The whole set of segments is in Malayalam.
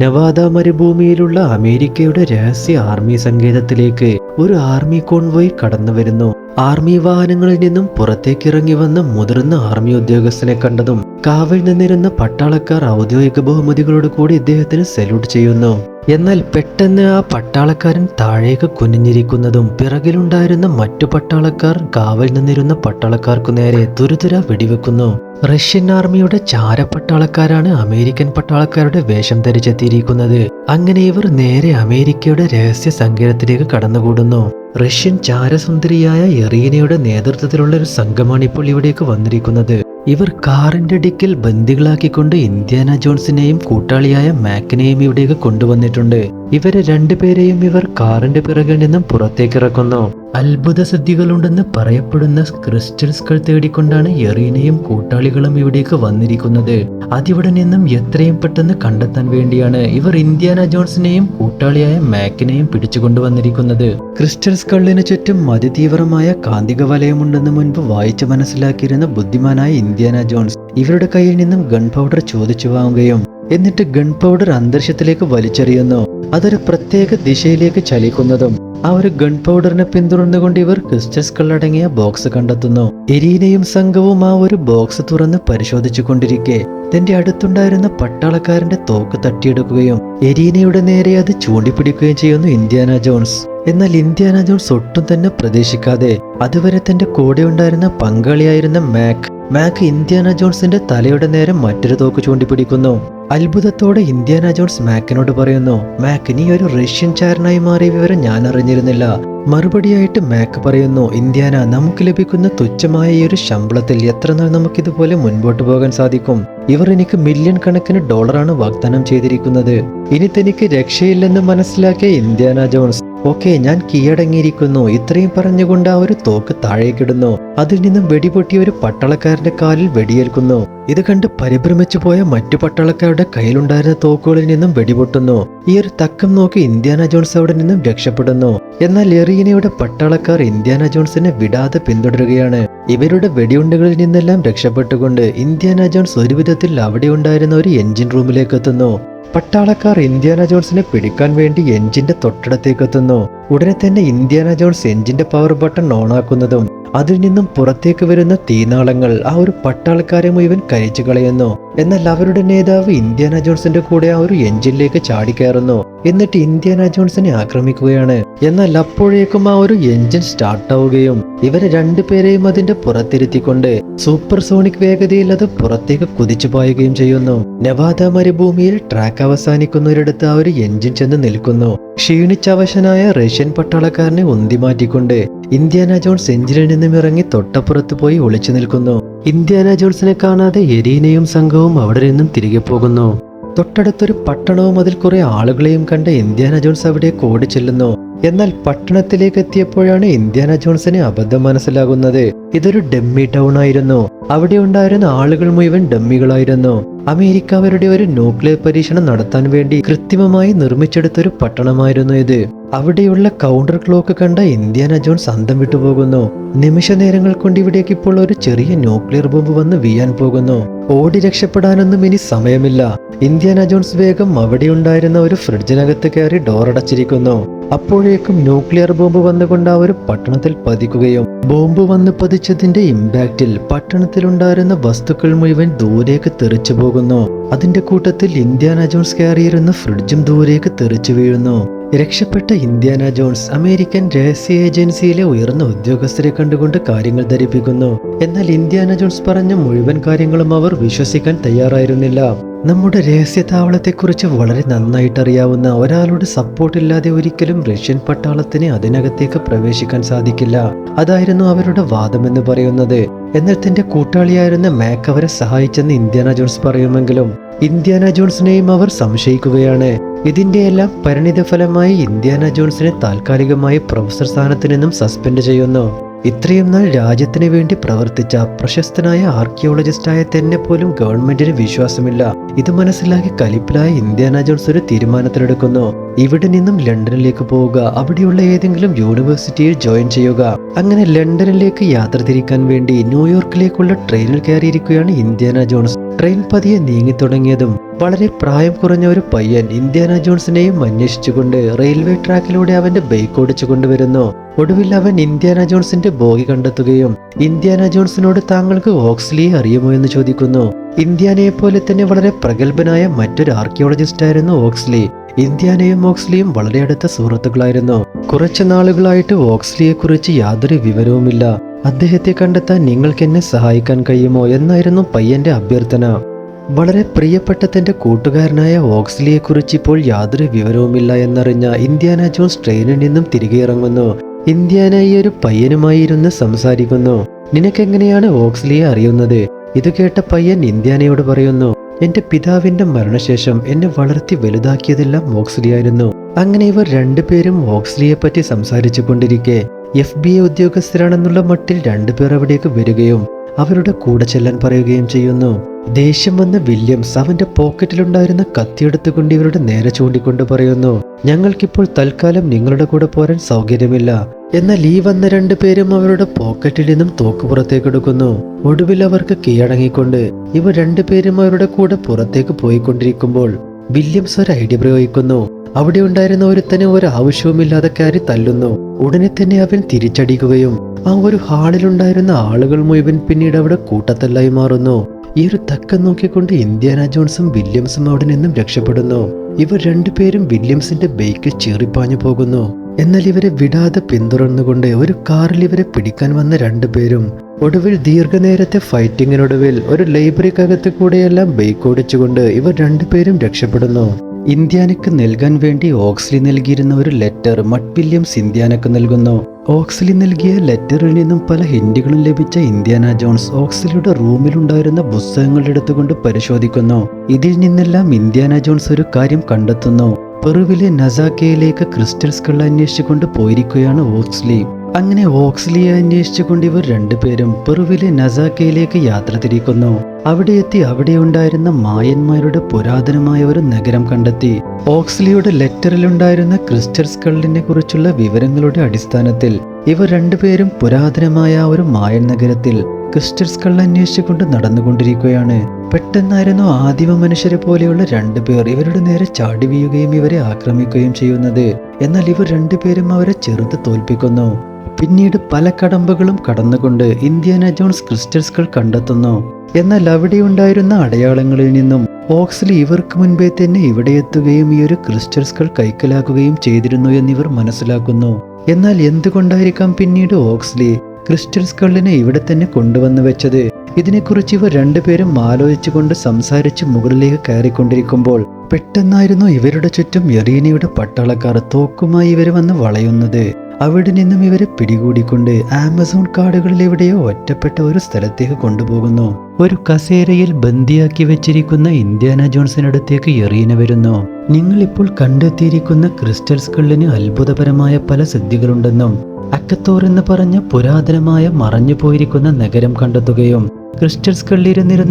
നവാദ മരുഭൂമിയിലുള്ള അമേരിക്കയുടെ രഹസ്യ ആർമി സങ്കേതത്തിലേക്ക് ഒരു ആർമി കോൺവോയ് കടന്നു വരുന്നു. ആർമി വാഹനങ്ങളിൽ നിന്നും പുറത്തേക്കിറങ്ങി വന്ന മുതിർന്ന ആർമി ഉദ്യോഗസ്ഥനെ കണ്ടതും കാവൽ നിന്നിരുന്ന പട്ടാളക്കാർ ഔദ്യോഗിക ബഹുമതികളോട് കൂടി ഇദ്ദേഹത്തിന് സല്യൂട്ട് ചെയ്യുന്നു. എന്നാൽ പെട്ടെന്ന് ആ പട്ടാളക്കാരൻ താഴേക്ക് കുനിഞ്ഞിരിക്കുന്നതും പിറകിലുണ്ടായിരുന്ന മറ്റു പട്ടാളക്കാർ കാവൽ നിന്നിരുന്ന പട്ടാളക്കാർക്കു നേരെ ദുരിതര വെടിവെക്കുന്നു. റഷ്യൻ ആർമിയുടെ ചാര ചാരപ്പട്ടാളക്കാരാണ് അമേരിക്കൻ പട്ടാളക്കാരുടെ വേഷം ധരിച്ചെത്തിയിരിക്കുന്നത്. അങ്ങനെ ഇവർ നേരെ അമേരിക്കയുടെ രഹസ്യ സങ്കേതത്തിലേക്ക് കടന്നുകൂടുന്നു. റഷ്യൻ ചാരസുന്ദരിയായ എറീനയുടെ നേതൃത്വത്തിലുള്ള ഒരു സംഘമാണ് ഇപ്പോൾ ഇവിടേക്ക് വന്നിരിക്കുന്നത്. ഇവർ കാറിന്റെ ഡിക്കിൽ ബന്ദികളാക്കിക്കൊണ്ട് ഇന്ത്യാന ജോൺസിനെയും കൂട്ടാളിയായ മാക്കിനെയും ഇവിടേക്ക് കൊണ്ടുവന്നിട്ടുണ്ട്. ഇവരെ രണ്ടുപേരെയും ഇവർ കാറിന്റെ പിറകിൽ നിന്നും പുറത്തേക്ക് പുറത്തേക്കിറക്കുന്നു അത്ഭുത സിദ്ധികളുണ്ടെന്ന് പറയപ്പെടുന്ന ക്രിസ്റ്റൽസുകൾ തേടിക്കൊണ്ടാണ് എറീനയും കൂട്ടാളികളും ഇവിടേക്ക് വന്നിരിക്കുന്നത്. അതിവിടെ നിന്നും എത്രയും പെട്ടെന്ന് കണ്ടെത്താൻ വേണ്ടിയാണ് ഇവർ ഇന്ത്യാന ജോൺസിനെയും കൂട്ടാളിയായ മാക്കിനെയും പിടിച്ചുകൊണ്ടുവന്നിരിക്കുന്നത് ക്രിസ്റ്റൽ സ്കള്ളിന് ചുറ്റും അതിതീവ്രമായ കാന്തിക വലയമുണ്ടെന്ന് മുൻപ് വായിച്ചു മനസ്സിലാക്കിയിരുന്ന ബുദ്ധിമാനായ ഇന്ത്യാന ജോൺസ് ഇവരുടെ കയ്യിൽ നിന്നും ഗൺ പൗഡർ ചോദിച്ചു വാങ്ങുകയും എന്നിട്ട് ഗൺ പൗഡർ അന്തരീക്ഷത്തിലേക്ക് വലിച്ചെറിയുന്നു. അതൊരു പ്രത്യേക ദിശയിലേക്ക് ചലിക്കുന്നതും ആ ഒരു ഗൺ പൗഡറിനെ പിന്തുടർന്നുകൊണ്ട് ഇവർ ക്രിസ്റ്റൽസ് കള്ളടങ്ങിയ ബോക്സ് കണ്ടെത്തുന്നു. എരീനയും സംഘവും ആ ഒരു ബോക്സ് തുറന്ന് പരിശോധിച്ചു കൊണ്ടിരിക്കെ തന്റെ അടുത്തുണ്ടായിരുന്ന പട്ടാളക്കാരന്റെ തോക്ക് തട്ടിയെടുക്കുകയും എരീനയുടെ നേരെ അത് ചൂണ്ടിപ്പിടിക്കുകയും ചെയ്യുന്നു ഇന്ത്യാന ജോൺസ് എന്നാൽ ഇന്ത്യാന ജോൺസ് ഒട്ടും തന്നെ പ്രതീക്ഷിക്കാതെ അതുവരെ തന്റെ കൂടെ ഉണ്ടായിരുന്ന പങ്കാളിയായിരുന്ന മാക് മാക് ഇന്ത്യാന ജോൺസിന്റെ തലയുടെ നേരെ മറ്റൊരു തോക്ക് ചൂണ്ടിപ്പിടിക്കുന്നു. അത്ഭുതത്തോടെ ഇന്ത്യാന ജോൺസ് മാക്കിനോട് പറയുന്നു മാക്ക് നീ ഒരു റഷ്യൻ ചാരനായി മാറിയ വിവരം ഞാൻ അറിഞ്ഞിരുന്നില്ല. മറുപടിയായിട്ട് മാക്ക് പറയുന്നു ഇന്ത്യാന നമുക്ക് ലഭിക്കുന്ന തുച്ഛമായ ഈ ഒരു ശമ്പളത്തിൽ എത്ര നാൾ നമുക്കിതുപോലെ മുൻപോട്ട് പോകാൻ സാധിക്കും? ഇവർ എനിക്ക് മില്യൺ കണക്കിന് ഡോളറാണ് വാഗ്ദാനം ചെയ്തിരിക്കുന്നത്. ഇനി തനിക്ക് രക്ഷയില്ലെന്ന് മനസ്സിലാക്കിയ ഇന്ത്യാന ജോൺസ് ഓക്കെ ഞാൻ കീഴടങ്ങിയിരിക്കുന്നു. ഇത്രയും പറഞ്ഞുകൊണ്ട് ആ ഒരു തോക്ക് താഴേക്കിടുന്നു. അതിൽ നിന്നും വെടിപൊട്ടിയ ഒരു പട്ടാളക്കാരന്റെ കാലിൽ വെടിയേൽക്കുന്നു. ഇത് കണ്ട് പരിഭ്രമിച്ചു പോയ മറ്റു പട്ടാളക്കാരുടെ കയ്യിലുണ്ടായിരുന്ന തോക്കുകളിൽ നിന്നും വെടിപൊട്ടുന്നു. ഈ ഒരു തക്കം നോക്കി ഇന്ത്യാന ജോൺസ് അവിടെ നിന്നും രക്ഷപ്പെടുന്നു. എന്നാൽ എറീനയുടെ പട്ടാളക്കാർ ഇന്ത്യാന ജോൺസിനെ വിടാതെ പിന്തുടരുകയാണ്. ഇവരുടെ വെടിയുണ്ടകളിൽ നിന്നെല്ലാം രക്ഷപ്പെട്ടുകൊണ്ട് ഇന്ത്യാന ജോൺസ് ഒരുവിധത്തിൽ അവിടെ ഉണ്ടായിരുന്ന ഒരു എഞ്ചിൻ റൂമിലേക്ക് എത്തുന്നു. പട്ടാളക്കാർ ഇന്ത്യാന ജോൺസിനെ പിടിക്കാൻ വേണ്ടി എഞ്ചിന്റെ തൊട്ടടുത്തേക്ക് എത്തുന്നു. ഉടനെ തന്നെ ഇന്ത്യാന ജോൺസ് എഞ്ചിന്റെ പവർ ബട്ടൺ ഓണാക്കുന്നതും അതിൽ നിന്നും പുറത്തേക്ക് വരുന്ന തീനാളങ്ങൾ ആ ഒരു പട്ടാളക്കാരെ മുഴുവൻ കരിച്ചു കളയുന്നു. എന്നാൽ അവരുടെ നേതാവ് ഇന്ത്യാന ജോൺസിന്റെ കൂടെ ആ ഒരു എഞ്ചിനിലേക്ക് ചാടിക്കയറുന്നു. എന്നിട്ട് ഇന്ത്യാന ജോൺസിനെ ആക്രമിക്കുകയാണ്. എന്നാൽ അപ്പോഴേക്കും ആ ഒരു എഞ്ചിൻ സ്റ്റാർട്ട് ആവുകയും ഇവരെ രണ്ടുപേരെയും അതിന്റെ പുറത്തിരുത്തിക്കൊണ്ട് സൂപ്പർ സോണിക് വേഗതയിൽ അത് പുറത്തേക്ക് കുതിച്ചു പായുകയും ചെയ്യുന്നു. നവാദ മരുഭൂമിയിൽ ട്രാക്ക് അവസാനിക്കുന്നൊരിടത്ത് ആ ഒരു എഞ്ചിൻ ചെന്ന് നിൽക്കുന്നു. ക്ഷീണിച്ചവശനായ റഷ്യൻ പട്ടാളക്കാരനെ ഉന്തി മാറ്റിക്കൊണ്ട് ഇന്ത്യാന ജോൺസ് എഞ്ചിനിൽ നിന്നും ഇറങ്ങി തൊട്ടപ്പുറത്ത് പോയി ഒളിച്ചു നിൽക്കുന്നു. ഇന്ത്യാന ജോൺസിനെ കാണാതെ എരീനയും സംഘവും അവിടെ നിന്നും തിരികെ പോകുന്നു. തൊട്ടടുത്തൊരു പട്ടണവും അതിൽ കുറെ ആളുകളെയും കണ്ട് ഇന്ത്യാന ജോൺസ് അവിടെ കോടി ചെല്ലുന്നു. എന്നാൽ പട്ടണത്തിലേക്ക് എത്തിയപ്പോഴാണ് ഇന്ത്യാന ജോൺസനെ അബദ്ധം മനസ്സിലാകുന്നത്. ഇതൊരു ഡമ്മി ടൗൺ ആയിരുന്നു. അവിടെ ഉണ്ടായിരുന്ന ആളുകൾ മുഴുവൻ ഡമ്മികളായിരുന്നു. അമേരിക്ക അവരുടെ ഒരു ന്യൂക്ലിയർ പരീക്ഷണം നടത്താൻ വേണ്ടി കൃത്രിമമായി നിർമ്മിച്ചെടുത്തൊരു പട്ടണമായിരുന്നു ഇത്. അവിടെയുള്ള കൗണ്ടർ ക്ലോക്ക് കണ്ട ഇന്ത്യാന ജോൺസ് അന്തം വിട്ടുപോകുന്നു നിമിഷ നേരങ്ങൾ കൊണ്ട് ഇവിടേക്ക് ഇപ്പോൾ ഒരു ചെറിയ ന്യൂക്ലിയർ ബോംബ് വന്ന് വീയാൻ പോകുന്നു. ഓടി രക്ഷപ്പെടാനൊന്നും ഇനി സമയമില്ല. ഇന്ത്യാന ജോൺസ് വേഗം അവിടെ ഉണ്ടായിരുന്ന ഒരു ഫ്രിഡ്ജിനകത്ത് കയറി ഡോർ അടച്ചിരിക്കുന്നു അപ്പോഴേക്കും ന്യൂക്ലിയർ ബോംബ് വന്നുകൊണ്ട് അവർ പട്ടണത്തിൽ പതിക്കുകയും ബോംബ് വന്ന് പതിച്ചതിന്റെ ഇമ്പാക്റ്റിൽ പട്ടണത്തിലുണ്ടായിരുന്ന വസ്തുക്കൾ മുഴുവൻ ദൂരേക്ക് തെറിച്ചു പോകുന്നു. അതിന്റെ കൂട്ടത്തിൽ ഇന്ത്യാന ജോൺസ് കയറിയിരുന്ന ഫ്രിഡ്ജും ദൂരേക്ക് തെറിച്ചു വീഴുന്നു. രക്ഷപ്പെട്ട ഇന്ത്യാന ജോൺസ് അമേരിക്കൻ രഹസ്യ ഏജൻസിയിലെ ഉയർന്ന ഉദ്യോഗസ്ഥരെ കണ്ടുകൊണ്ട് കാര്യങ്ങൾ ധരിപ്പിക്കുന്നു. എന്നാൽ ഇന്ത്യാന ജോൺസ് പറഞ്ഞ മുഴുവൻ കാര്യങ്ങളും അവർ വിശ്വസിക്കാൻ തയ്യാറായിരുന്നില്ല. നമ്മുടെ രഹസ്യ താവളത്തെക്കുറിച്ച് വളരെ നന്നായിട്ട് അറിയാവുന്ന ഒരാളുടെ സപ്പോർട്ട് ഇല്ലാതെ ഒരിക്കലും റഷ്യൻ പട്ടാളത്തിന് അതിനകത്തേക്ക് പ്രവേശിക്കാൻ സാധിക്കില്ല. അതായിരുന്നു അവരുടെ വാദമെന്ന് പറയുന്നത്. എന്നാൽ തന്റെ കൂട്ടാളിയായിരുന്ന മാക്ക് അവരെ സഹായിച്ചെന്ന് ഇന്ത്യാന ജോൺസ് പറയുമെങ്കിലും ഇന്ത്യാന ജോൺസിനെയും അവർ സംശയിക്കുകയാണ്. ഇതിന്റെ പരിണിതഫലമായി പരിണിത ഫലമായി ഇന്ത്യാന ജോൺസിനെ താൽക്കാലികമായി പ്രൊഫസർ സ്ഥാനത്തു നിന്നും സസ്പെൻഡ് ചെയ്യുന്നു. ഇത്രയും നാൾ രാജ്യത്തിന് വേണ്ടി പ്രവർത്തിച്ച പ്രശസ്തനായ ആർക്കിയോളജിസ്റ്റായ തന്നെ പോലും ഗവൺമെന്റിന് വിശ്വാസമില്ല. ഇത് മനസ്സിലാക്കി കലിപ്പിലായ ഇന്ത്യാന ജോൺസ് ഒരു തീരുമാനത്തിലെടുക്കുന്നു. ഇവിടെ നിന്നും ലണ്ടനിലേക്ക് പോവുക അവിടെയുള്ള ഏതെങ്കിലും യൂണിവേഴ്സിറ്റിയിൽ ജോയിൻ ചെയ്യുക. അങ്ങനെ ലണ്ടനിലേക്ക് യാത്ര തിരിക്കാൻ വേണ്ടി ന്യൂയോർക്കിലേക്കുള്ള ട്രെയിനിൽ കയറിയിരിക്കുകയാണ് ഇന്ത്യാന ജോൺസ്. ട്രെയിൻ പതിയെ നീങ്ങി തുടങ്ങിയതും വളരെ പ്രായം കുറഞ്ഞ ഒരു പയ്യൻ ഇന്ത്യാന ജോൺസിനെയും അന്വേഷിച്ചുകൊണ്ട് റെയിൽവേ ട്രാക്കിലൂടെ അവന്റെ ബൈക്ക് ഓടിച്ചു കൊണ്ടുവരുന്നു. ഒടുവിൽ അവൻ ഇന്ത്യാന ജോൺസിന്റെ ബോഗി കണ്ടെത്തുകയും ഇന്ത്യാന ജോൺസിനോട് താങ്കൾക്ക് ഓക്സ്ലിയെ അറിയുമോ എന്ന് ചോദിക്കുന്നു. ഇന്ത്യാനയെ പോലെ തന്നെ വളരെ പ്രഗത്ഭനായ മറ്റൊരു ആർക്കിയോളജിസ്റ്റ് ആയിരുന്നു ഓക്സ്ലി ഇന്ത്യാനയും ഓക്സ്ലിയും വളരെ അടുത്ത സുഹൃത്തുക്കളായിരുന്നു. കുറച്ചു നാളുകളായിട്ട് ഓക്സ്ലിയെ കുറിച്ച് യാതൊരു വിവരവുമില്ല. അദ്ദേഹത്തെ കണ്ടെത്താൻ നിങ്ങൾക്ക് എന്നെ സഹായിക്കാൻ കഴിയുമോ എന്നായിരുന്നു പയ്യന്റെ അഭ്യർത്ഥന. വളരെ പ്രിയപ്പെട്ട തന്റെ കൂട്ടുകാരനായ ഓക്സ്ലിയെക്കുറിച്ച് ഇപ്പോൾ യാതൊരു വിവരവുമില്ല എന്നറിഞ്ഞ ഇന്ത്യാന ജോൺസ് ട്രെയിനിൽ നിന്നും തിരികെ ഇറങ്ങുന്നു. ഇന്ത്യാന ഈ ഒരു പയ്യനുമായിരുന്നു സംസാരിക്കുന്നു. നിനക്കെങ്ങനെയാണ് ഓക്സ്ലിയെ അറിയുന്നത്? ഇത് കേട്ട പയ്യൻ ഇന്ത്യാനയോട് പറയുന്നു എന്റെ പിതാവിന്റെ മരണശേഷം എന്നെ വളർത്തി വലുതാക്കിയതെല്ലാം ഓക്സ്ലിയായിരുന്നു. അങ്ങനെ ഇവർ രണ്ടുപേരും ഓക്സ്ലിയെ പറ്റി സംസാരിച്ചു കൊണ്ടിരിക്കെ എഫ് ബി ഐ ഉദ്യോഗസ്ഥരാണെന്നുള്ള മട്ടിൽ രണ്ടുപേർ അവിടേക്ക് വരികയും അവരുടെ കൂടെ ചെല്ലാൻ പറയുകയും ചെയ്യുന്നു. ദേഷ്യം വന്ന വില്യംസ് അവന്റെ പോക്കറ്റിലുണ്ടായിരുന്ന കത്തിയെടുത്തുകൊണ്ട് ഇവരുടെ നേരെ ചൂണ്ടിക്കൊണ്ട് പറയുന്നു ഞങ്ങൾക്കിപ്പോൾ തൽക്കാലം നിങ്ങളുടെ കൂടെ പോരാൻ സൗകര്യമില്ല. എന്നാൽ ഈ വന്ന രണ്ടുപേരും അവരുടെ പോക്കറ്റിൽ നിന്നും തോക്ക് പുറത്തേക്ക് എടുക്കുന്നു. ഒടുവിൽ അവർക്ക് കീഴടങ്ങിക്കൊണ്ട് ഇവർ രണ്ടുപേരും അവരുടെ കൂടെ പുറത്തേക്ക് പോയിക്കൊണ്ടിരിക്കുമ്പോൾ വില്യംസ് ഒരു ഐഡിയ പ്രയോഗിക്കുന്നു. അവിടെ ഉണ്ടായിരുന്ന ഒരുത്തനെ ഒരു ആവശ്യവുമില്ലാതെ കയറി തല്ലുന്നു. ഉടനെ തന്നെ അവൻ തിരിച്ചടിക്കുകയും ആ ഒരു ഹാളിലുണ്ടായിരുന്ന ആളുകൾ മുഴുവൻ പിന്നീട് അവിടെ കൂട്ടത്തല്ലായി മാറുന്നു. ഈ ഒരു തക്കം നോക്കിക്കൊണ്ട് ഇന്ത്യാന ജോൺസും വില്യംസും അവിടെ നിന്നും രക്ഷപ്പെടുന്നു. ഇവർ രണ്ടുപേരും വില്യംസിന്റെ ബൈക്കിൽ ചീറിപ്പാഞ്ഞു പോകുന്നു. എന്നാൽ ഇവരെ വിടാതെ പിന്തുടർന്നുകൊണ്ട് ഒരു കാറിൽ ഇവരെ പിടിക്കാൻ വന്ന രണ്ടുപേരും ഒടുവിൽ ദീർഘനേരത്തെ ഫൈറ്റിങ്ങിനൊടുവിൽ ഒരു ലൈബ്രറിക്കകത്ത് കൂടെയെല്ലാം ബൈക്ക് ഓടിച്ചുകൊണ്ട് ഇവർ രണ്ടുപേരും രക്ഷപ്പെടുന്നു. ഇന്ത്യാനക്ക് നൽകാൻ വേണ്ടി ഓക്സ്ലി നൽകിയിരുന്ന ഒരു ലെറ്റർ മട്ട് വില്യംസ് ഇന്ത്യാനക്ക് നൽകുന്നു. ഓക്സ്ലി നൽകിയ ലെറ്ററിൽ നിന്നും പല ഹിൻഡുകളും ലഭിച്ച ഇന്ത്യാന ജോൺസ് ഓക്സിലിയുടെ റൂമിലുണ്ടായിരുന്ന പുസ്തകങ്ങൾ എടുത്തുകൊണ്ട് പരിശോധിക്കുന്നു. ഇതിൽ നിന്നെല്ലാം ഇന്ത്യാന ജോൺസ് ഒരു കാര്യം കണ്ടെത്തുന്നു. പെറുവിലെ നസാക്കയിലേക്ക് ക്രിസ്റ്റൽസ് സ്കൾ അന്വേഷിച്ചുകൊണ്ട് പോയിരിക്കുകയാണ് ഓക്സ്ലി. അങ്ങനെ ഓക്സ്ലിയെ അന്വേഷിച്ചുകൊണ്ട് ഇവർ രണ്ടുപേരും പെറുവിലെ നസാക്കയിലേക്ക് യാത്ര തിരിക്കുന്നു. അവിടെ എത്തി അവിടെ ഉണ്ടായിരുന്ന മായന്മാരുടെ പുരാതനമായ ഒരു നഗരം കണ്ടെത്തി. ഓക്സ്ലിയുടെ ലെറ്ററിലുണ്ടായിരുന്ന ക്രിസ്റ്റൽ സ്കള്ളിനെ കുറിച്ചുള്ള വിവരങ്ങളുടെ അടിസ്ഥാനത്തിൽ ഇവർ രണ്ടുപേരും പുരാതനമായ ഒരു മായൻ നഗരത്തിൽ ക്രിസ്റ്റൽ സ്കൾ അന്വേഷിച്ചുകൊണ്ട് നടന്നുകൊണ്ടിരിക്കുകയാണ്. പെട്ടെന്നായിരുന്നു ആദിമ മനുഷ്യരെ പോലെയുള്ള രണ്ടുപേർ ഇവരുടെ നേരെ ചാടി വീഴുകയും ഇവരെ ആക്രമിക്കുകയും ചെയ്യുന്നത്. എന്നാൽ ഇവർ രണ്ടുപേരും അവരെ ചെറുത്ത് തോൽപ്പിക്കുന്നു. പിന്നീട് പല കടമ്പകളും കടന്നുകൊണ്ട് ഇന്ത്യാന ജോൺസ് ക്രിസ്റ്റൽസ്കൾ കണ്ടെത്തുന്നു. എന്നാൽ അവിടെ ഉണ്ടായിരുന്ന അടയാളങ്ങളിൽ നിന്നും ഓക്സ്ലി ഇവർക്ക് മുൻപേ തന്നെ ഇവിടെ എത്തുകയും ഈ ഒരു ക്രിസ്റ്റൽസുകൾ കൈക്കലാക്കുകയും ചെയ്തിരുന്നു എന്നിവർ മനസ്സിലാക്കുന്നു. എന്നാൽ എന്തുകൊണ്ടായിരിക്കാം പിന്നീട് ഓക്സ്ലി ക്രിസ്റ്റൽ സ്കളിനെ ഇവിടെ തന്നെ കൊണ്ടുവന്നു വെച്ചത്? ഇതിനെക്കുറിച്ച് ഇവർ രണ്ടുപേരും ആലോചിച്ചുകൊണ്ട് സംസാരിച്ച് മുകളിലേക്ക് കയറിക്കൊണ്ടിരിക്കുമ്പോൾ പെട്ടെന്നായിരുന്നു ഇവരുടെ ചുറ്റും എറീനയുടെ പട്ടാളക്കാർ തോക്കുമായി ഇവർ വന്ന് വളയുന്നത്. അവിടെ നിന്നും ഇവരെ പിടികൂടിക്കൊണ്ട് ആമസോൺ കാടുകളിൽ എവിടെയോ ഒറ്റപ്പെട്ട ഒരു സ്ഥലത്തേക്ക് കൊണ്ടുപോകുന്നു. ഒരു കസേരയിൽ ബന്ദിയാക്കി വെച്ചിരിക്കുന്ന ഇന്ത്യാന ജോൺസിനടുത്തേക്ക് എറീന വരുന്നു. നിങ്ങളിപ്പോൾ കണ്ടെത്തിയിരിക്കുന്ന ക്രിസ്റ്റൽ സ്കളിന് അത്ഭുതപരമായ പല സിദ്ധികളുണ്ടെന്നും അക്കത്തോർ എന്ന് പറഞ്ഞ പുരാതനമായ മറഞ്ഞു പോയിരിക്കുന്ന നഗരം കണ്ടെത്തുകയും ക്രിസ്റ്റൽ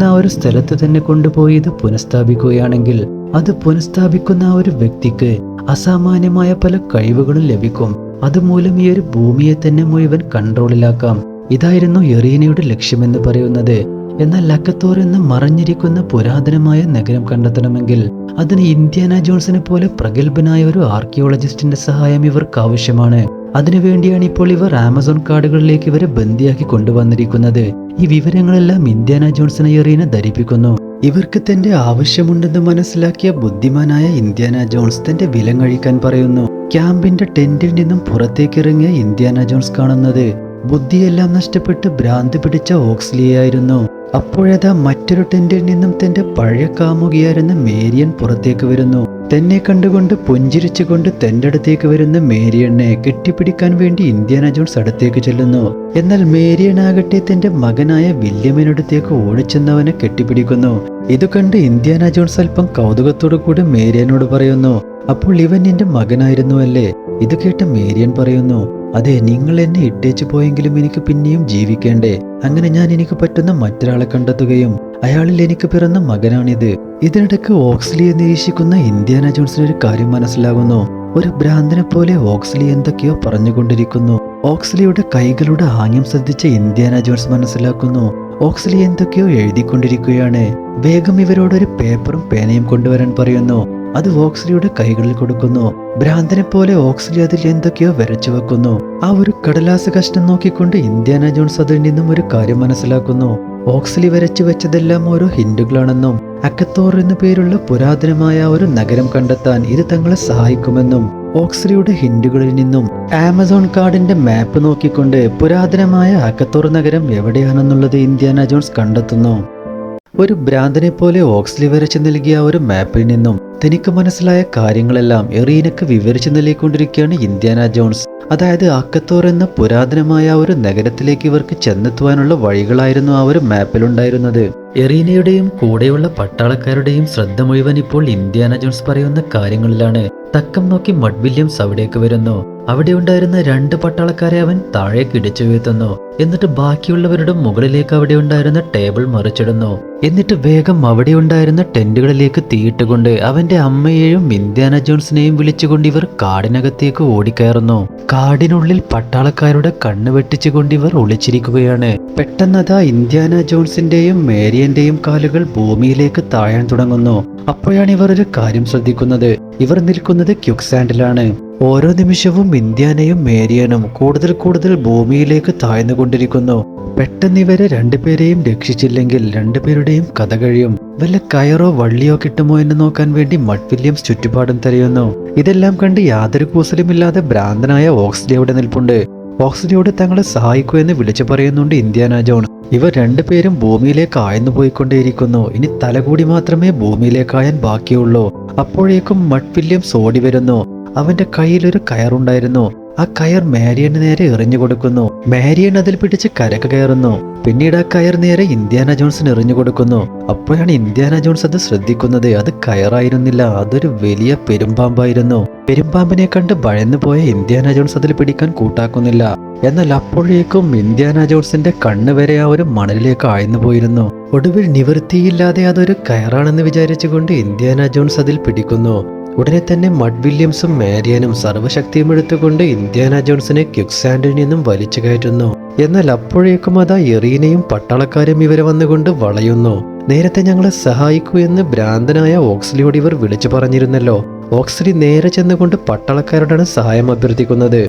ആ ഒരു സ്ഥലത്ത് തന്നെ കൊണ്ടുപോയി ഇത് പുനഃസ്ഥാപിക്കുകയാണെങ്കിൽ അത് പുനഃസ്ഥാപിക്കുന്ന ആ ഒരു വ്യക്തിക്ക് അസാമാന്യമായ പല കഴിവുകളും ലഭിക്കും. അതുമൂലം ഈ ഒരു ഭൂമിയെ തന്നെ മുഴുവൻ കൺട്രോളിലാക്കാം. ഇതായിരുന്നു എറീനയുടെ ലക്ഷ്യമെന്ന് പറയുന്നത്. എന്നാൽ ലക്കത്തോർ എന്ന് മറഞ്ഞിരിക്കുന്ന പുരാതനമായ നഗരം കണ്ടെത്തണമെങ്കിൽ അതിന് ഇന്ത്യാന ജോൺസിനെ പോലെ പ്രഗത്ഭനായ ഒരു ആർക്കിയോളജിസ്റ്റിന്റെ സഹായം ഇവർക്ക് ആവശ്യമാണ്. അതിനുവേണ്ടിയാണ് ഇപ്പോൾ ഇവർ ആമസോൺ കാടുകളിലേക്ക് ഇവരെ ബന്ദിയാക്കി കൊണ്ടുവന്നിരിക്കുന്നത്. ഈ വിവരങ്ങളെല്ലാം ഇന്ത്യാന ജോൺസിനെ എറീന ധരിപ്പിക്കുന്നു. ഇവർക്ക് തന്റെ ആവശ്യമുണ്ടെന്ന് മനസ്സിലാക്കിയ ബുദ്ധിമാനായ ഇന്ത്യാന ജോൺസ് തന്റെ വിലം കഴിക്കാൻ പറയുന്നു. ക്യാമ്പിന്റെ ടെന്റിൽ നിന്നും പുറത്തേക്കിറങ്ങിയ ഇന്ത്യാന ജോൺസ് കാണുന്നത് ബുദ്ധിയെല്ലാം നഷ്ടപ്പെട്ട് ഭ്രാന്ത് പിടിച്ച ഓക്സ്ലിയായിരുന്നു അപ്പോഴതാ മറ്റൊരു ടെന്റിൽ നിന്നും തന്റെ പഴയ കാമുകിയായിരുന്ന മേരിയൻ പുറത്തേക്ക് വരുന്നു. തന്നെ കണ്ടുകൊണ്ട് പുഞ്ചിരിച്ചുകൊണ്ട് തന്റെ അടുത്തേക്ക് വരുന്ന മേരിയണ്ണെ കെട്ടിപ്പിടിക്കാൻ വേണ്ടി ഇന്ത്യാന ജോൺസ് അടുത്തേക്ക് ചെല്ലുന്നു. എന്നാൽ മേരിയൻ ആകട്ടെ തന്റെ മകനായ വില്യമിനടുത്തേക്ക് ഓടിച്ചെന്നവനെ കെട്ടിപ്പിടിക്കുന്നു. ഇത് കണ്ട് ഇന്ത്യാന ജോൺസ് അല്പം കൗതുകത്തോടു കൂടി മേരിയനോട് പറയുന്നു അപ്പോൾ ഇവൻ എന്റെ മകനായിരുന്നു അല്ലേ? ഇത് കേട്ട മേരിയൻ പറയുന്നു അതെ നിങ്ങൾ എന്നെ ഇട്ടേച്ചു പോയെങ്കിലും എനിക്ക് പിന്നെയും ജീവിക്കേണ്ടേ? അങ്ങനെ ഞാൻ എനിക്ക് പറ്റുന്ന മറ്റൊരാളെ കണ്ടെത്തുകയും അയാളിൽ എനിക്ക് പിറന്ന മകനാണിത്. ഇതിനിടയ്ക്ക് ഓക്സ്ലിയെ നിരീക്ഷിക്കുന്ന ഇന്ത്യാന ജോൺസിന് ഒരു കാര്യം മനസ്സിലാകുന്നു. ഒരു ഭ്രാന്തനെ പോലെ ഓക്സ്ലി എന്തൊക്കെയോ പറഞ്ഞുകൊണ്ടിരിക്കുന്നു. ഓക്സ്ലിയുടെ കൈകളുടെ ആംഗ്യം ശ്രദ്ധിച്ച ഇന്ത്യാന ജോൺസ് മനസ്സിലാക്കുന്നു. ഓക്സ്ലി എന്തൊക്കെയോ എഴുതിക്കൊണ്ടിരിക്കുകയാണ്. വേഗം ഇവരോടൊരു പേപ്പറും പേനയും കൊണ്ടുവരാൻ പറയുന്നു. അത് ഓക്സിലിയുടെ കൈകളിൽ കൊടുക്കുന്നു. ഭ്രാന്തനെ പോലെ ഓക്സ്ലി അതിൽ എന്തൊക്കെയോ വരച്ചു വെക്കുന്നു. ആ ഒരു കടലാസ കഷ്ണം നോക്കിക്കൊണ്ട് ഇന്ത്യാന ജോൺസ് അതിൽ നിന്നും ഒരു കാര്യം മനസ്സിലാക്കുന്നു. ഓക്സിലി വരച്ചു വെച്ചതെല്ലാം ഓരോ ഹിൻഡുകളാണെന്നും അക്കത്തോർ എന്നു പേരുള്ള പുരാതനമായ ഒരു നഗരം കണ്ടെത്താൻ ഇത് തങ്ങളെ സഹായിക്കുമെന്നും ഓക്സിലിയുടെ ഹിൻഡുകളിൽ നിന്നും ആമസോൺ കാർഡിന്റെ മാപ്പ് നോക്കിക്കൊണ്ട് പുരാതനമായ അക്കത്തോർ നഗരം എവിടെയാണെന്നുള്ളത് ഇന്ത്യാന ജോൺസ് കണ്ടെത്തുന്നു. ഒരു ഭ്രാന്തനെ പോലെ ഓക്സ്ലി വരച്ചു നൽകിയ ഒരു മാപ്പിൽ നിന്നും തനിക്ക് മനസ്സിലായ കാര്യങ്ങളെല്ലാം എറീനക്ക് വിവരിച്ചു നൽകിക്കൊണ്ടിരിക്കുകയാണ് ഇന്ത്യാന ജോൺസ്. അതായത് അക്കത്തോർ എന്ന പുരാതനമായ ഒരു നഗരത്തിലേക്ക് ഇവർക്ക് ചെന്നെത്തുവാനുള്ള വഴികളായിരുന്നു ആ ഒരു മാപ്പിലുണ്ടായിരുന്നത്. എറീനയുടെയും കൂടെയുള്ള പട്ടാളക്കാരുടെയും ശ്രദ്ധ മുഴുവൻ ഇപ്പോൾ ഇന്ത്യാന ജോൺസ് പറയുന്ന കാര്യങ്ങളിലാണ്. തക്കം നോക്കി മഡ് വില്യംസ് അവിടേക്ക് വരുന്നു. അവിടെ ഉണ്ടായിരുന്ന രണ്ട് പട്ടാളക്കാരെ അവൻ താഴേക്ക് ഇടിച്ചു വീഴ്ത്തുന്നു. എന്നിട്ട് ബാക്കിയുള്ളവരുടെ മുകളിലേക്ക് അവിടെ ഉണ്ടായിരുന്ന ടേബിൾ മറിച്ചിടുന്നു. എന്നിട്ട് വേഗം അവിടെ ഉണ്ടായിരുന്ന ടെന്റുകളിലേക്ക് തീയിട്ടുകൊണ്ട് അവന്റെ അമ്മയെയും ഇന്ത്യാന ജോൺസിനെയും വിളിച്ചുകൊണ്ട് ഇവർ കാടിനകത്തേക്ക് ഓടിക്കയറുന്നു. കാടിനുള്ളിൽ പട്ടാളക്കാരുടെ കണ്ണ് വെട്ടിച്ചുകൊണ്ട് ഇവർ ഒളിച്ചിരിക്കുകയാണ്. പെട്ടെന്നതാ ഇന്ത്യാന ജോൺസിന്റെയും മേരിയന്റെയും കാലുകൾ ഭൂമിയിലേക്ക് താഴാൻ തുടങ്ങുന്നു. അപ്പോഴാണ് ഇവർ ഒരു കാര്യം ശ്രദ്ധിക്കുന്നത്. ഇവർ നിൽക്കുന്നത് ക്യുക്സാൻഡിലാണ് ഓരോ നിമിഷവും ഇന്ത്യാനയും മേരിയനും കൂടുതൽ കൂടുതൽ ഭൂമിയിലേക്ക് താഴ്ന്നുകൊണ്ടിരിക്കുന്നു. പെട്ടെന്ന് ഇവരെ രണ്ടുപേരെയും രക്ഷിച്ചില്ലെങ്കിൽ രണ്ടുപേരുടെയും കഥ കഴിയും. വല്ല കയറോ വള്ളിയോ കിട്ടുമോ എന്ന് നോക്കാൻ വേണ്ടി മഡ്വില്യംസ് ചുറ്റുപാടും തെരയുന്നു. ഇതെല്ലാം കണ്ട് യാതൊരു കൂസലുമില്ലാതെ ഭ്രാന്തനായ ഓക്സ്ലി നിൽപ്പുണ്ട്. ഓക്സ്ലിയോട് തങ്ങളെ സഹായിക്കൂ എന്ന് വിളിച്ചു പറയുന്നുണ്ട് ഇന്ത്യാന ജോൺ. ഇവർ രണ്ടുപേരും ഭൂമിയിലേക്ക് ആയന്നു പോയിക്കൊണ്ടേയിരിക്കുന്നു. ഇനി തലകൂടി മാത്രമേ ഭൂമിയിലേക്കായാൻ ബാക്കിയുള്ളൂ. അപ്പോഴേക്കും മഡ്വില്യംസ് ഓടി വരുന്നു. അവന്റെ കയ്യിൽ ഒരു കയറുണ്ടായിരുന്നു ആ കയർ മാരിയന് നേരെ എറിഞ്ഞു കൊടുക്കുന്നു. മാരിയൻ അതിൽ പിടിച്ച് കരക്ക് കയറുന്നു. പിന്നീട് ആ കയർ നേരെ ഇന്ത്യാന ജോൺസിന് എറിഞ്ഞു കൊടുക്കുന്നു. അപ്പോഴാണ് ഇന്ത്യാന ജോൺസ് അത് ശ്രദ്ധിക്കുന്നത്. അത് കയറായിരുന്നില്ല. അതൊരു വലിയ പെരുമ്പാമ്പായിരുന്നു. പെരുമ്പാമ്പിനെ കണ്ട് ഭയന്നു പോയ ഇന്ത്യാന ജോൺസ് അതിൽ പിടിക്കാൻ കൂട്ടാക്കുന്നില്ല. എന്നാൽ അപ്പോഴേക്കും ഇന്ത്യാന ജോൺസിന്റെ കണ്ണ് വരെ ആ ഒരു മണലിലേക്ക് ആഴ്ന്നു പോയിരുന്നു. ഒടുവിൽ നിവൃത്തിയില്ലാതെ അതൊരു കയറാണെന്ന് വിചാരിച്ചുകൊണ്ട് ഇന്ത്യാന ജോൺസ് അതിൽ പിടിക്കുന്നു. ഉടനെ തന്നെ മഡ് വില്യംസും മാരിയനും സർവശക്തിയും എടുത്തുകൊണ്ട് ഇന്ത്യാന ജോൺസിനെ ക്യുക്സാൻഡിൽ നിന്നും വലിച്ചു കയറ്റുന്നു. എന്നാൽ അപ്പോഴേക്കും അതാ എറീനയും പട്ടാളക്കാരും ഇവരെ വന്നുകൊണ്ട് വളയുന്നു. നേരത്തെ ഞങ്ങളെ സഹായിക്കൂ എന്ന് ഭ്രാന്തനായ ഓക്സ്ലിയോട് ഇവർ വിളിച്ചു പറഞ്ഞിരുന്നല്ലോ. ഓക്സ്ലി നേരെ ചെന്നുകൊണ്ട് പട്ടാളക്കാരോടാണ് സഹായം അഭ്യർത്ഥിക്കുന്നത്.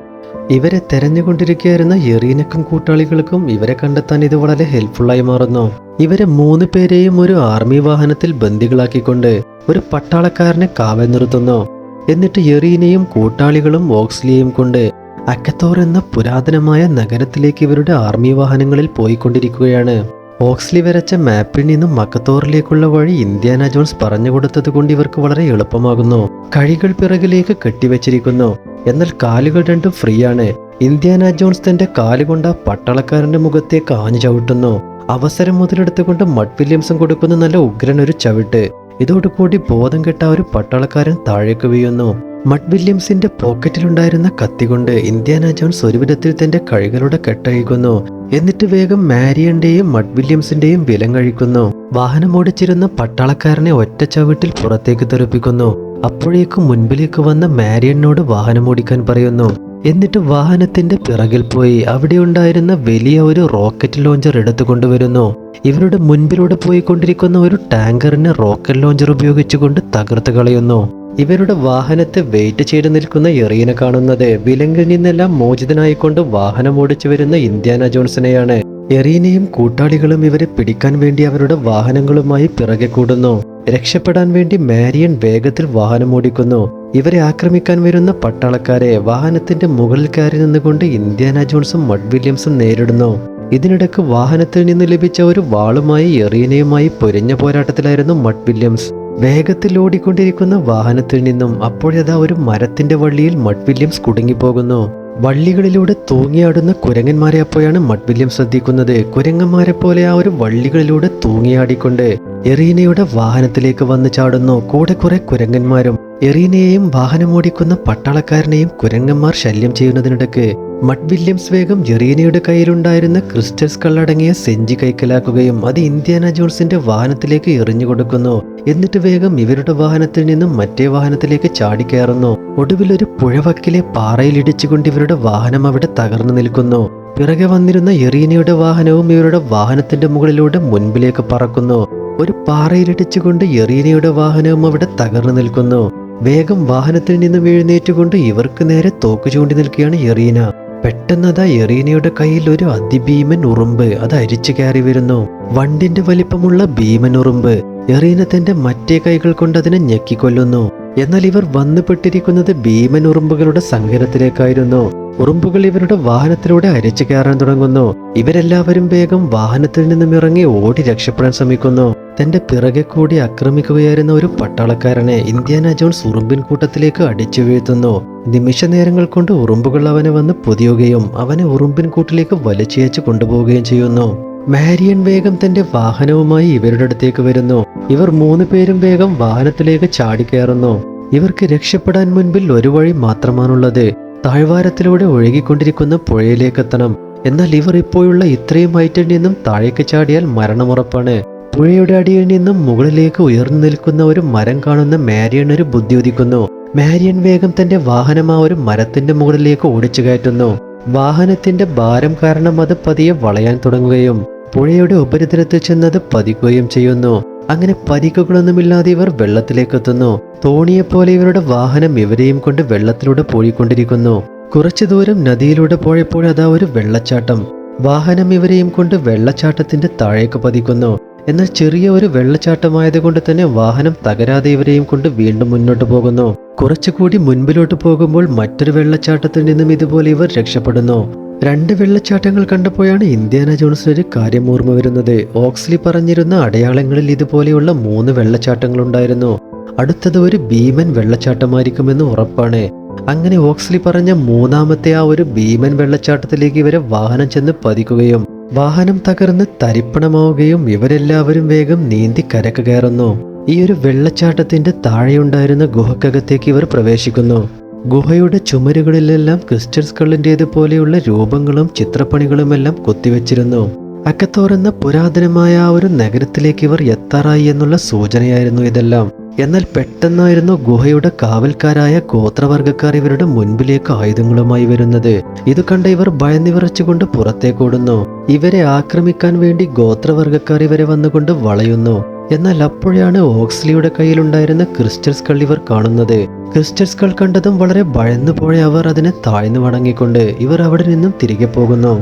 ഇവരെ തെരഞ്ഞുകൊണ്ടിരിക്കുകയായിരുന്ന എറീനക്കും കൂട്ടാളികൾക്കും ഇവരെ കണ്ടെത്താൻ ഇത് വളരെ ഹെൽപ്ഫുള്ളായി മാറുന്നു. ഇവരെ മൂന്ന് പേരെയും ഒരു ആർമി വാഹനത്തിൽ ബന്ദികളാക്കിക്കൊണ്ട് ഒരു പട്ടാളക്കാരനെ കാവൽ നിർത്തുന്നു. എന്നിട്ട് എറീനയും കൂട്ടാളികളും ഓക്സ്ലിയെയും കൊണ്ട് അക്കത്തോർ എന്ന പുരാതനമായ നഗരത്തിലേക്ക് ഇവരുടെ ആർമി വാഹനങ്ങളിൽ പോയിക്കൊണ്ടിരിക്കുകയാണ്. ഓക്സ്ലി വരച്ച മാപ്പിൽ നിന്നും മക്കത്തോറിലേക്കുള്ള വഴി ഇന്ത്യാന ജോൺസ് പറഞ്ഞു കൊടുത്തത് കൊണ്ട് ഇവർക്ക് വളരെ എളുപ്പമാകുന്നു. കഴികൾ പിറകിലേക്ക് കെട്ടിവെച്ചിരിക്കുന്നു. എന്നാൽ കാലുകൾ രണ്ടും ഫ്രീ ആണ് ഇന്ത്യാന ജോൺസ് തന്റെ കാലുകൊണ്ട് ആ പട്ടാളക്കാരന്റെ മുഖത്തേക്ക് ആഞ്ഞു ചവിട്ടുന്നു. അവസരം മുതലെടുത്തുകൊണ്ട് മഡ് വില്യംസും കൊടുക്കുന്ന നല്ല ഉഗ്രൻ ഒരു ചവിട്ട്. ഇതോടുകൂടി ബോധം കെട്ട ഒരു പട്ടാളക്കാരൻ താഴേക്ക് വീഴുന്നു. മഡ് വില്യംസിന്റെ പോക്കറ്റിലുണ്ടായിരുന്ന കത്തി കൊണ്ട് ഇന്ത്യാന ജോൺസ് ഒരു വിധത്തിൽ തന്റെ കഴികളുടെ കെട്ടഴിക്കുന്നു എന്നിട്ട് വേഗം മാരിയന്റെയും മഡ് വില്യംസിന്റെയും വിലം കഴിക്കുന്നു. വാഹനം ഓടിച്ചിരുന്ന പട്ടാളക്കാരനെ ഒറ്റ ചവിട്ടിൽ പുറത്തേക്ക് തെറിപ്പിക്കുന്നു. അപ്പോഴേക്കും മുൻപിലേക്ക് വന്ന മാരിയനോട് വാഹനം ഓടിക്കാൻ പറയുന്നു. എന്നിട്ട് വാഹനത്തിന്റെ പിറകിൽ പോയി അവിടെ ഉണ്ടായിരുന്ന വലിയ ഒരു റോക്കറ്റ് ലോഞ്ചർ എടുത്തു കൊണ്ടുവരുന്നു. ഇവരുടെ മുൻപിലൂടെ പോയിക്കൊണ്ടിരിക്കുന്ന ഒരു ടാങ്കറിനെ റോക്കറ്റ് ലോഞ്ചർ ഉപയോഗിച്ചുകൊണ്ട് തകർത്ത് കളയുന്നു. ഇവരുടെ വാഹനത്തെ വെയിറ്റ് ചെയ്ത് നിൽക്കുന്ന എറിയനെ കാണുന്നത് വിലങ്ങിൽ നിന്നെല്ലാം മോചിതനായിക്കൊണ്ട് വാഹനം ഓടിച്ചു വരുന്ന ഇന്ത്യാന ജോൺസനെയാണ്. എറീനയും കൂട്ടാളികളും ഇവരെ പിടിക്കാൻ വേണ്ടി അവരുടെ വാഹനങ്ങളുമായി പിറകെ കൂടുന്നു. രക്ഷപ്പെടാൻ വേണ്ടി മാരിയൻ വേഗത്തിൽ വാഹനം ഓടിക്കുന്നു. ഇവരെ ആക്രമിക്കാൻ വരുന്ന പട്ടാളക്കാരെ വാഹനത്തിന്റെ മുകളിൽ കയറി നിന്നുകൊണ്ട് ഇന്ത്യാന ജോൺസും മഡ് വില്യംസും നേരിടുന്നു. ഇതിനിടക്ക് വാഹനത്തിൽ നിന്ന് ലഭിച്ച ഒരു വാളുമായി എറീനയുമായി പൊരിഞ്ഞ പോരാട്ടത്തിലായിരുന്നു മഡ് വില്യംസ്. വേഗത്തിൽ ഓടിക്കൊണ്ടിരിക്കുന്ന വാഹനത്തിൽ നിന്നും അപ്പോഴതാ ഒരു മരത്തിന്റെ വള്ളിയിൽ മഡ് വില്യംസ് കുടുങ്ങിപ്പോകുന്നു. വള്ളികളിലൂടെ തൂങ്ങിയാടുന്ന കുരങ്ങന്മാരെ അപ്പോഴാണ് മഡ് വില്യം ശ്രദ്ധിക്കുന്നത്. കുരങ്ങന്മാരെ പോലെ ആ ഒരു വള്ളികളിലൂടെ തൂങ്ങിയാടിക്കൊണ്ട് എറീനയുടെ വാഹനത്തിലേക്ക് വന്ന് ചാടുന്നു. കൂടെ കുറെ കുരങ്ങന്മാരും എറീനയെയും വാഹനമോടിക്കുന്ന പട്ടാളക്കാരനെയും കുരങ്ങന്മാർ ശല്യം ചെയ്യുന്നതിനിടയ്ക്ക് മഡ് വില്യംസ് വേഗം എറീനയുടെ കയ്യിലുണ്ടായിരുന്ന ക്രിസ്റ്റൽസ് സ്കള്ളടങ്ങിയ സെഞ്ചി കൈക്കലാക്കുകയും അത് ഇന്ത്യാന ജോൺസിന്റെ വാഹനത്തിലേക്ക് എറിഞ്ഞു കൊടുക്കുന്നു. എന്നിട്ട് വേഗം ഇവരുടെ വാഹനത്തിൽ നിന്നും മറ്റേ വാഹനത്തിലേക്ക് ചാടിക്കയറുന്നു. ഒടുവിൽ ഒരു പുഴവക്കിലെ പാറയിൽ ഇടിച്ചുകൊണ്ട് ഇവരുടെ വാഹനം അവിടെ തകർന്നു നിൽക്കുന്നു. പിറകെ വന്നിരുന്ന എറീനയുടെ വാഹനവും ഇവരുടെ വാഹനത്തിന്റെ മുകളിലൂടെ മുൻപിലേക്ക് പറക്കുന്നു. ഒരു പാറയിലിടിച്ചുകൊണ്ട് എറീനയുടെ വാഹനവും അവിടെ തകർന്നു നിൽക്കുന്നു. വേഗം വാഹനത്തിൽ നിന്നും എഴുന്നേറ്റുകൊണ്ട് ഇവർക്ക് നേരെ തോക്ക് ചൂണ്ടി നിൽക്കുകയാണ് എറീന. പെട്ടെന്ന് അതാ എറീനയുടെ കയ്യിൽ ഒരു അതിഭീമൻ ഉറുമ്പ് അത് അരിച്ചു കയറി വരുന്നു. വണ്ടിന്റെ വലിപ്പമുള്ള ഭീമൻ ഉറുമ്പ്. എറീന തന്റെ മറ്റേ കൈകൾ കൊണ്ട് അതിനെ ഞെക്കിക്കൊല്ലുന്നു. എന്നാൽ ഇവർ വന്നുപെട്ടിരിക്കുന്നത് ഭീമൻ ഉറുമ്പുകളുടെ സങ്കരത്തിലേക്കായിരുന്നു. ഉറുമ്പുകൾ ഇവരുടെ വാഹനത്തിലൂടെ അരിച്ചു കയറാൻ തുടങ്ങുന്നു. ഇവരെല്ലാവരും വേഗം വാഹനത്തിൽ നിന്നും ഇറങ്ങി ഓടി രക്ഷപ്പെടാൻ ശ്രമിക്കുന്നു. തന്റെ പിറകെ കൂടി ആക്രമിക്കുകയായിരുന്ന ഒരു പട്ടാളക്കാരനെ ഇന്ത്യാന ജോൺസ് ഉറുമ്പിൻ കൂട്ടത്തിലേക്ക് അടിച്ചു വീഴ്ത്തുന്നു. നിമിഷ നേരങ്ങൾ കൊണ്ട് ഉറുമ്പുകൾ അവനെ വന്ന് പൊതിയുകയും അവനെ ഉറുമ്പിൻ കൂട്ടിലേക്ക് വലിച്ചയച്ച് കൊണ്ടുപോവുകയും ചെയ്യുന്നു. മാരിയൻ വേഗം തന്റെ വാഹനവുമായി ഇവരുടെ അടുത്തേക്ക് വരുന്നു. ഇവർ മൂന്ന് പേരും വേഗം വാഹനത്തിലേക്ക് ചാടിക്കയറുന്നു. ഇവർക്ക് രക്ഷപ്പെടാൻ മുൻപിൽ ഒരു വഴി മാത്രമാണുള്ളത്. താഴ്വാരത്തിലൂടെ ഒഴുകിക്കൊണ്ടിരിക്കുന്ന പുഴയിലേക്കെത്തണം. എന്നാൽ ഇവർ ഇപ്പോഴുള്ള ഇത്രയും ഹൈറ്റിൽ നിന്നും താഴേക്ക് ചാടിയാൽ മരണമുറപ്പാണ്. പുഴയുടെ അടിയിൽ നിന്നും മുകളിലേക്ക് ഉയർന്നു നിൽക്കുന്ന ഒരു മരം കാണുന്ന മാരിയൻ ഒരു ബുദ്ധി ഉദിക്കുന്നു മാരിയൻ വേഗം തന്റെ വാഹനം ആ ഒരു മരത്തിന്റെ മുകളിലേക്ക് ഓടിച്ചു കയറ്റുന്നു. വാഹനത്തിന്റെ ഭാരം കാരണം അത് പതിയെ വളയാൻ തുടങ്ങുകയും പുഴയുടെ ഉപരിതലത്തിൽ ചെന്നത് പതിക്കുകയും ചെയ്യുന്നു. അങ്ങനെ പരിക്കുകളൊന്നുമില്ലാതെ ഇവർ വെള്ളത്തിലേക്കെത്തുന്നു. തോണിയെപ്പോലെ ഇവരുടെ വാഹനം ഇവരെയും കൊണ്ട് വെള്ളത്തിലൂടെ പോയിക്കൊണ്ടിരിക്കുന്നു. കുറച്ചു ദൂരം നദിയിലൂടെ പോയപ്പോൾ അതാ ഒരു വെള്ളച്ചാട്ടം. വാഹനം ഇവരെയും കൊണ്ട് വെള്ളച്ചാട്ടത്തിന്റെ താഴേക്ക് പതിക്കുന്നു. എന്നാൽ ചെറിയ ഒരു വെള്ളച്ചാട്ടമായതുകൊണ്ട് തന്നെ വാഹനം തകരാതെ ഇവരെയും കൊണ്ട് വീണ്ടും മുന്നോട്ട് പോകുന്നു. കുറച്ചുകൂടി മുൻപിലോട്ട് പോകുമ്പോൾ മറ്റൊരു വെള്ളച്ചാട്ടത്തിൽ നിന്നും ഇതുപോലെ ഇവർ രക്ഷപ്പെടുന്നു. രണ്ട് വെള്ളച്ചാട്ടങ്ങൾ കണ്ടപ്പോഴാണ് ഇന്ത്യാന ജോൺസിന് ഒരു കാര്യം ഓർമ്മ വരുന്നത്. ഓക്സ്ലി പറഞ്ഞിരുന്ന അടയാളങ്ങളിൽ ഇതുപോലെയുള്ള മൂന്ന് വെള്ളച്ചാട്ടങ്ങൾ ഉണ്ടായിരുന്നു അടുത്തത് ഒരു ഭീമൻ വെള്ളച്ചാട്ടമായിരിക്കുമെന്ന് ഉറപ്പാണ്. അങ്ങനെ ഓക്സ്ലി പറഞ്ഞ മൂന്നാമത്തെ ആ ഒരു ഭീമൻ വെള്ളച്ചാട്ടത്തിലേക്ക് ഇവരെ വാഹനം ചെന്ന് പതിക്കുകയും വാഹനം തകർന്ന് തരിപ്പണമാവുകയും ഇവരെല്ലാവരും വേഗം നീന്തി കരക്ക് കയറുന്നു. ഈ ഒരു വെള്ളച്ചാട്ടത്തിന്റെ താഴെയുണ്ടായിരുന്ന ഗുഹക്കകത്തേക്ക് ഇവർ പ്രവേശിക്കുന്നു. ഗുഹയുടെ ചുമരുകളിലെല്ലാം ക്രിസ്റ്റൽ സ്കള്ളിന്റേതുപോലെയുള്ള രൂപങ്ങളും ചിത്രപ്പണികളുമെല്ലാം കൊത്തിവെച്ചിരുന്നു. അക്കത്തോർ എന്ന പുരാതനമായ ഒരു നഗരത്തിലേക്ക് ഇവർ എത്താറായി എന്നുള്ള സൂചനയായിരുന്നു ഇതെല്ലാം. എന്നാൽ പെട്ടെന്നായിരുന്നു ഗുഹയുടെ കാവൽക്കാരായ ഗോത്രവർഗക്കാർ ഇവരുടെ മുൻപിലേക്ക് ആയുധങ്ങളുമായി വരുന്നത്. ഇത് കണ്ട ഇവർ ഭയന്നിവിറച്ചുകൊണ്ട് പുറത്തേക്കോടുന്നു ഇവരെ ആക്രമിക്കാൻ വേണ്ടി ഗോത്രവർഗക്കാർ ഇവരെ വന്നുകൊണ്ട് വളയുന്നു. എന്നാൽ അപ്പോഴാണ് ഓക്സ്ലിയുടെ കയ്യിലുണ്ടായിരുന്ന ക്രിസ്റ്റൽസ് സ്കൾ ഇവർ കാണുന്നത്. ക്രിസ്റ്റൽസ് കൾ കണ്ടതും വളരെ ഭയന്നു പോയ അവർ അതിനെ താഴ്ന്നു വണങ്ങിക്കൊണ്ട് ഇവർ അവിടെ നിന്നും തിരികെ പോകുന്നു.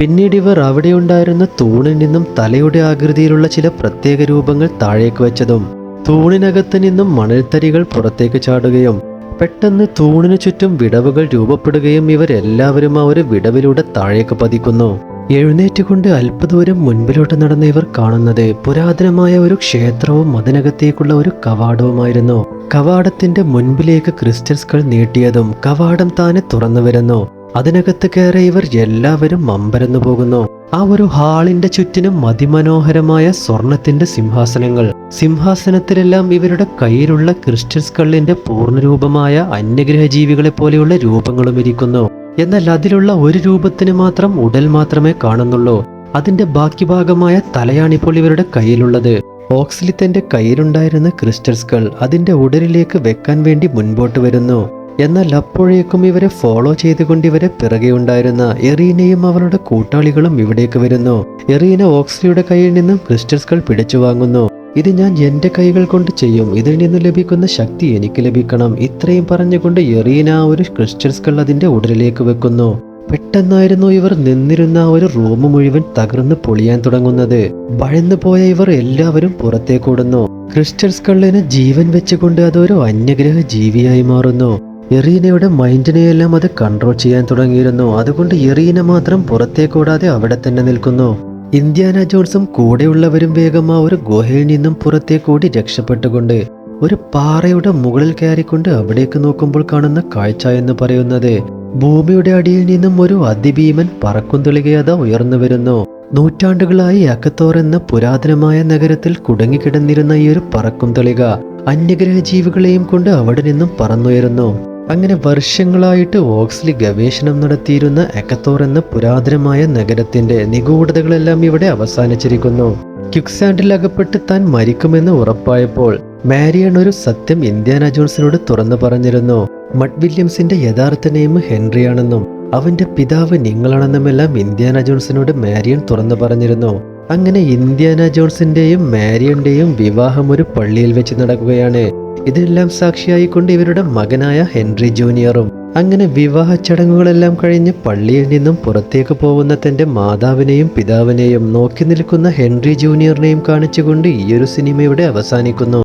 പിന്നീട് ഇവർ അവിടെ ഉണ്ടായിരുന്ന തൂണിൽ നിന്നും തലയുടെ ആകൃതിയിലുള്ള ചില പ്രത്യേക രൂപങ്ങൾ താഴേക്ക് വെച്ചതും തൂണിനകത്ത് നിന്നും മണൽത്തരികൾ പുറത്തേക്ക് ചാടുകയും പെട്ടെന്ന് തൂണിനു ചുറ്റും വിടവുകൾ രൂപപ്പെടുകയും ഇവരെല്ലാവരും ആ ഒരു വിടവിലൂടെ താഴേക്ക് പതിക്കുന്നു. എഴുന്നേറ്റുകൊണ്ട് അല്പദൂരം മുൻപിലോട്ട് നടന്ന ഇവർ കാണുന്നത് പുരാതനമായ ഒരു ക്ഷേത്രവും അതിനകത്തേക്കുള്ള ഒരു കവാടവുമായിരുന്നു. കവാടത്തിന്റെ മുൻപിലേക്ക് ക്രിസ്റ്റൽസ്കൾ നീട്ടിയതും കവാടം താനെ തുറന്നു വരുന്നു. അതിനകത്ത് കയറി ഇവർ എല്ലാവരും അമ്പരന്നു പോകുന്നു. ആ ഒരു ഹാളിന്റെ ചുറ്റിനും അതിമനോഹരമായ സ്വർണത്തിന്റെ സിംഹാസനങ്ങൾ. സിംഹാസനത്തിലെല്ലാം ഇവരുടെ കയ്യിലുള്ള ക്രിസ്റ്റൽ കള്ളിന്റെ പൂർണരൂപമായ അന്യഗ്രഹ ജീവികളെ പോലെയുള്ള രൂപങ്ങളും ഇരിക്കുന്നു. എന്നാൽ അതിലുള്ള ഒരു രൂപത്തിന് മാത്രം ഉടൽ മാത്രമേ കാണുന്നുള്ളൂ. അതിന്റെ ബാക്കി ഭാഗമായ തലയാണിപ്പോൾ ഇവരുടെ കയ്യിലുള്ളത്. ഓക്സിലിത്തന്റെ തന്റെ കയ്യിലുണ്ടായിരുന്ന ക്രിസ്റ്റൽസുകൾ അതിന്റെ ഉടലിലേക്ക് വെക്കാൻ വേണ്ടി മുൻപോട്ട് വരുന്നു. എന്നാൽ അപ്പോഴേക്കും ഇവരെ ഫോളോ ചെയ്തുകൊണ്ട് ഇവരെ പിറകെ ഉണ്ടായിരുന്ന എറീനയും അവളുടെ കൂട്ടാളികളും ഇവിടേക്ക് വരുന്നു. എറീന ഓക്സിലിയുടെ കയ്യിൽ നിന്നും ക്രിസ്റ്റൽസ്കൾ പിടിച്ചു വാങ്ങുന്നു ഇത് ഞാൻ എന്റെ കൈകൾ കൊണ്ട് ചെയ്യും. ഇതിൽ നിന്ന് ലഭിക്കുന്ന ശക്തി എനിക്ക് ലഭിക്കണം. ഇത്രയും പറഞ്ഞുകൊണ്ട് എറീന ഒരു ക്രിസ്റ്റൽ സ്കൾ അതിന്റെ ഉടലിലേക്ക് വെക്കുന്നു. പെട്ടെന്നായിരുന്നു ഇവർ നിന്നിരുന്ന ഒരു റൂം മുഴുവൻ തകർന്ന് പൊളിയാൻ തുടങ്ങുന്നത്. ഭയന്നു പോയ ഇവർ എല്ലാവരും പുറത്തേക്കോടുന്നു ക്രിസ്റ്റൽ സ്കള്ളിന് ജീവൻ വെച്ചുകൊണ്ട് അതൊരു അന്യഗ്രഹ ജീവിയായി മാറുന്നു. എറീനയുടെ മൈൻഡിനെയെല്ലാം അത് കൺട്രോൾ ചെയ്യാൻ തുടങ്ങിയിരുന്നു. അതുകൊണ്ട് എറീന മാത്രം പുറത്തേക്കോടാതെ അവിടെ തന്നെ നിൽക്കുന്നു. ഇന്ത്യാന ജോൺസും കൂടെയുള്ളവരും വേഗം ആ ഒരു ഗുഹയിൽ നിന്നും പുറത്തേക്കൂടി രക്ഷപ്പെട്ടുകൊണ്ട് ഒരു പാറയുടെ മുകളിൽ കയറിക്കൊണ്ട് അവിടേക്ക് നോക്കുമ്പോൾ കാണുന്ന കാഴ്ച എന്ന് പറയുന്നത് ഭൂമിയുടെ അടിയിൽ നിന്നും ഒരു അതിഭീമൻ പറക്കും തെളികയത ഉയർന്നു വരുന്നു. നൂറ്റാണ്ടുകളായി അക്കത്തോർ എന്ന പുരാതനമായ നഗരത്തിൽ കുടുങ്ങിക്കിടന്നിരുന്ന ഈ ഒരു പറക്കും തുളിക അന്യഗ്രഹ ജീവികളെയും കൊണ്ട് അവിടെ നിന്നും പറന്നുയരുന്നു. അങ്ങനെ വർഷങ്ങളായിട്ട് വോക്സ്ലി ഗവേഷണം നടത്തിയിരുന്ന എക്കത്തോർ എന്ന പുരാതനമായ നഗരത്തിന്റെ നിഗൂഢതകളെല്ലാം ഇവിടെ അവസാനിച്ചിരിക്കുന്നു. ക്യുക്സാൻഡിൽ അകപ്പെട്ട് താൻ മരിക്കുമെന്ന് ഉറപ്പായപ്പോൾ മാരിയൺ ഒരു സത്യം ഇന്ത്യാന ജോൺസിനോട് തുറന്നു പറഞ്ഞിരുന്നു. മഡ് വില്യംസിന്റെ യഥാർത്ഥ നെയിം ഹെൻറിയാണെന്നും അവന്റെ പിതാവ് നിങ്ങളാണെന്നുമെല്ലാം ഇന്ത്യാന ജോൺസിനോട് മാരിയൻ തുറന്നു പറഞ്ഞിരുന്നു. അങ്ങനെ ഇന്ത്യാന ജോൺസിന്റെയും മാരിയന്റെയും വിവാഹം ഒരു പള്ളിയിൽ വെച്ച് നടക്കുകയാണ്. ഇതെല്ലാം സാക്ഷിയായിക്കൊണ്ട് ഇവരുടെ മകനായ ഹെൻറി ജൂനിയറും. അങ്ങനെ വിവാഹ ചടങ്ങുകളെല്ലാം കഴിഞ്ഞ് പള്ളിയിൽ നിന്നും പുറത്തേക്ക് പോകുന്ന തന്റെ മാതാവിനെയും പിതാവിനെയും നോക്കി നിൽക്കുന്ന ഹെൻറി ജൂനിയറിനെയും കാണിച്ചുകൊണ്ട് ഈയൊരു സിനിമയുടെ അവസാനിക്കുന്നു.